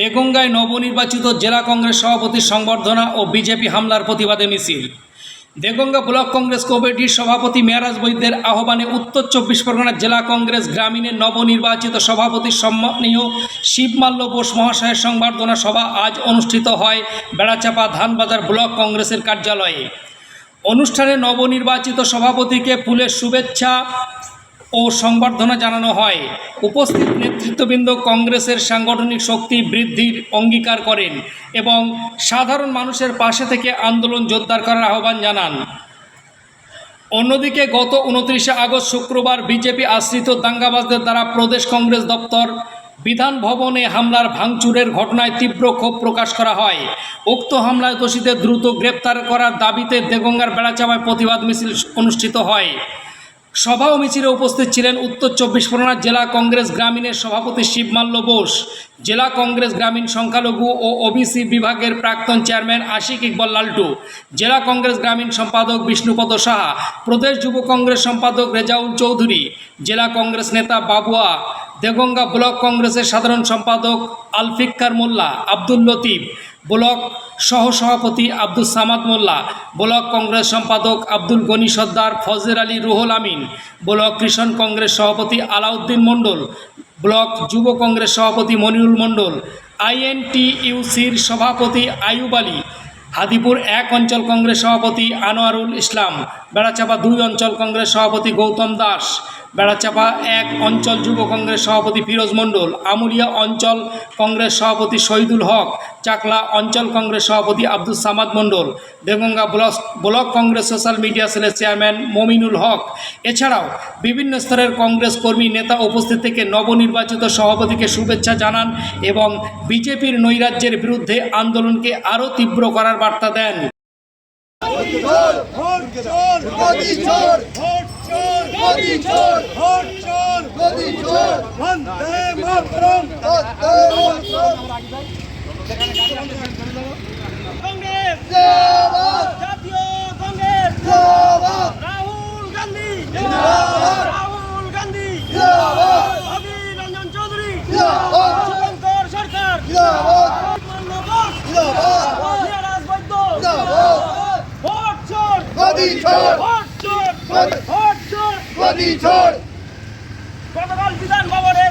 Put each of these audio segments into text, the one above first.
দেগঙ্গায় নবনির্বাচিত জেলা কংগ্রেস সভাপতির সংবর্ধনা ও বিজেপি হামলার প্রতিবাদে মিছিল। দেগঙ্গা ব্লক কংগ্রেস কমিটির সভাপতি মেয়ারাজ বৈদ্যের আহ্বানে উত্তর চব্বিশ পরগনা জেলা কংগ্রেস গ্রামীণের নবনির্বাচিত সভাপতি সম্মানীয় শিবমাল্য বোস মহাশয়ের সংবর্ধনা সভা আজ অনুষ্ঠিত হয় বেড়াচাপা ধানবাজার ব্লক কংগ্রেসের কার্যালয়ে। অনুষ্ঠানে নবনির্বাচিত সভাপতিকে ফুলের শুভেচ্ছা ও সংবর্ধনা জানানো হয়। উপস্থিত নেতৃত্ববৃন্দ কংগ্রেসের সাংগঠনিক শক্তি বৃদ্ধির অঙ্গীকার করেন এবং সাধারণ মানুষের পাশে থেকে আন্দোলন জোরদার করার আহ্বান জানান। অন্যদিকে গত উনত্রিশে আগস্ট শুক্রবার বিজেপি আশ্রিত দাঙ্গাবাজদের দ্বারা প্রদেশ কংগ্রেস দপ্তর বিধান ভবনে হামলার ভাঙচুরের ঘটনায় তীব্র ক্ষোভ প্রকাশ করা হয়। উক্ত হামলায় দোষীদের দ্রুত গ্রেপ্তার করার দাবিতে দেগঙ্গার বেড়াচাপায় প্রতিবাদ মিছিল অনুষ্ঠিত হয়। সভা ও মিছিলে উপস্থিত ছিলেন উত্তর চব্বিশ পরগনা জেলা কংগ্রেস গ্রামীণের সভাপতি শিবমাল্য বোস, জেলা কংগ্রেস গ্রামীণ সংখ্যালঘু ও ওবিসি বিভাগের প্রাক্তন চেয়ারম্যান আশিক ইকবল লাল্টু, জেলা কংগ্রেস গ্রামীণ সম্পাদক বিষ্ণুপদ সাহা, প্রদেশ যুব কংগ্রেস সম্পাদক রেজাউল চৌধুরী, জেলা কংগ্রেস নেতা বাবুয়া, দেগঙ্গা ব্লক কংগ্রেসের সাধারণ সম্পাদক আলফিক্কার মোল্লা, আব্দুল লতিফ ব্লক সহসভাপতি আব্দুল সামাদ মোল্লা, ব্লক কংগ্রেস সম্পাদক আব্দুল গনি সর্দার ফজের আলী রুহুল আমিন, ব্লক কৃষণ কংগ্রেস সভাপতি আলাউদ্দিন মণ্ডল, ব্লক যুব কংগ্রেস সভাপতি মনিরুল মণ্ডল, আইএনটিইউসির সভাপতি আয়ুব আলী, হাদিপুর এক অঞ্চল কংগ্রেস সভাপতি আনোয়ারুল ইসলাম বেড়াচাপা দুই অঞ্চল কংগ্রেস সভাপতি গৌতম দাস, বেড়াচাপা এক অঞ্চল যুব কংগ্রেস সভাপতি ফিরোজ মণ্ডল, আমুলিয়া অঞ্চল কংগ্রেস সভাপতি শহীদুল হক, চাকলা অঞ্চল কংগ্রেস সভাপতি Abdul Samad Mondal Deganga block block Congress social media সেলের চেয়ারম্যান মমিনুল হক। এছাড়াও বিভিন্ন স্তরের কংগ্রেস কর্মী, নেতা উপস্থিত থেকে নবনির্বাচিত সভাপতিকে শুভেচ্ছা জানান এবং বিজেপির নৈরাজ্যের বিরুদ্ধে আন্দোলনকে আরও তীব্র করার বার্তা দেন। রাহুল গান্ধী রাহুল গান্ধী জিন্দাবাদ অধীর রঞ্জন চৌধুরী শুভঙ্কর সরকার মোদি চোর ভোট চোর মোদি- ভোট চোর মোদি চোর গতকাল বিধান ভবনে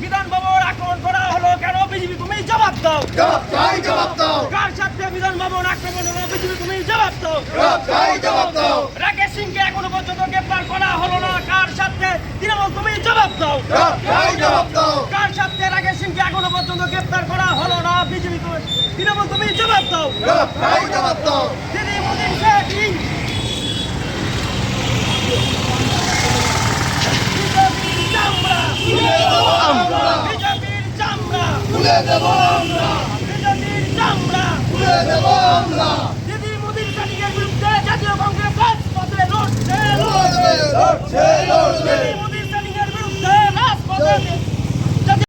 বিধান ভবন আক্রমণ করা হলো কেন? বিজেপি তুমি জবাব দাও। জবাব চাই জবাব দাও। কার সাথে বিধান ভবন আক্রমণ হলো? বিজেপি তুমি জবাব দাও। জবাব চাই জবাব দাও। রাকেশ সিংকে এখনও পর্যন্ত গ্রেপ্তার করা হলো না। কার সাথে? তৃণমূল তুমি জবাব দাও। জবাব চাই জবাব দাও। কার সাথে রাকেশ সিংকে এখনও পর্যন্ত গ্রেপ্তার করা হলো না? বিজেপি তৃণমূল তুমি জবাব দাও। জবাব চাই জবাব দাও। দিদি মোদির শেখ আমরা।